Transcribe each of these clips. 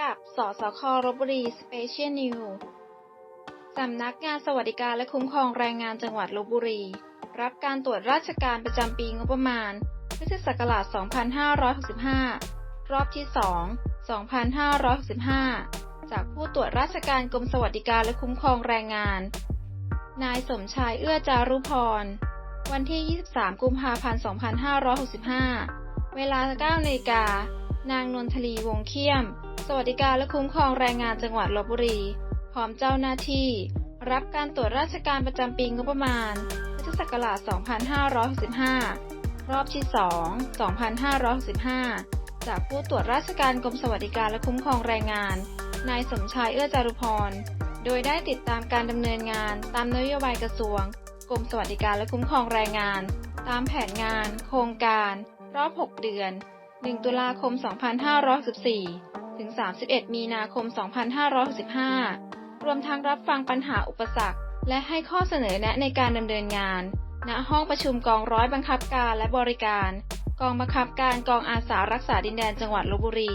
กับ สสครบบุรีสเปเชียลนิวสำนักงานสวัสดิการและคุ้มครองแรงงานจังหวัดลบบุรี รับการตรวจราชการประจำปีงบประมาณพุทธศักราช 2565 รอบที่ 2 2565 จากผู้ตรวจราชการกรมสวัสดิการและคุ้มครองแรงงาน นายสมชายเอื้อจารุพร วันที่ 23 กุมภาพันธ์ 2565 เวลา 9นาฬิกานางนนทลีวงเขี้ยม สวัสดิการและคุ้มครองแรงงานจังหวัดลบบุรี พร้อมเจ้าหน้าที่ รับการตรวจราชการประจำปีงบประมาณพุทธศักราช 2565 รอบที่ 2 2565 จากผู้ตรวจราชการกรมสวัสดิการและคุ้มครองแรงงาน นายสมชายเอื้อจารุพร โดยได้ติดตามการดำเนินงานตามนโยบายกระทรวง กรมสวัสดิการและคุ้มครองแรงงาน ตามแผนงาน โครงการ รอบ 6 เดือน 1 ตุลาคม 2564 ถึง 31 มีนาคม 2565 รวมทั้งรับฟังปัญหาอุปสรรค และให้ข้อเสนอแนะในการดำเนินงาน ณ ห้องประชุมกองร้อยบังคับการและบริการ กองบังคับการกองอาสารักษาดินแดนจังหวัดลบบุรี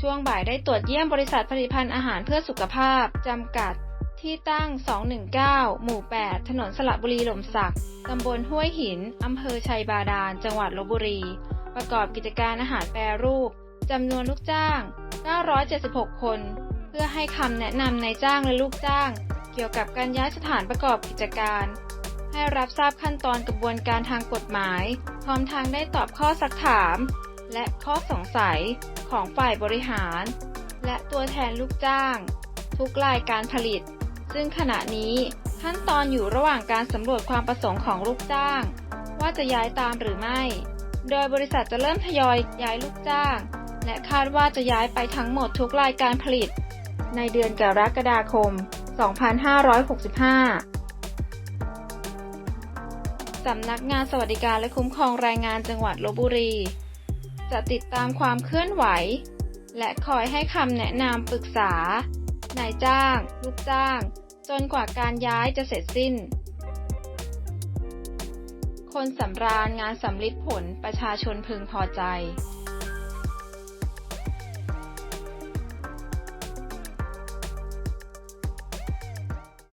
ช่วงบ่ายได้ตรวจเยี่ยมบริษัทผลิตภัณฑ์อาหารเพื่อสุขภาพ จำกัด ที่ตั้ง 219 หมู่ 8 ถนนสระบุรีหล่มสักตำบลห้วยหิน อำเภอชัยบาดาล จังหวัดลบบุรี ประกอบกิจการอาหารแปรรูป จำนวนลูกจ้าง 976 คน เพื่อให้คำแนะนำนายจ้างและลูกจ้าง เกี่ยวกับการย้ายสถานประกอบกิจการ ให้รับทราบขั้นตอนกระบวนการทางกฎหมาย พร้อมทางได้ตอบข้อสักถาม และข้อสงสัยของฝ่ายบริหาร และตัวแทนลูกจ้าง ทุกรายการผลิต ซึ่งขณะนี้ขั้นตอนอยู่ระหว่างการสำรวจความประสงค์ของลูกจ้าง ว่าจะย้ายตามหรือไม่ โดยบริษัทจะเริ่มทยอยย้ายลูกจ้าง และคาดว่าจะย้ายไปทั้งหมดทุกรายการผลิต ในเดือนกรกฎาคม 2565สำนักงานสวัสดิการและคุ้มครองแรงงานจังหวัดลบบุรี จะติดตามความเคลื่อนไหว และคอยให้คำแนะนำปรึกษา นายจ้าง ลูกจ้าง จนกว่าการย้ายจะเสร็จสิ้น คนสำราญงานสำลิดผลประชาชนพึงพอใจ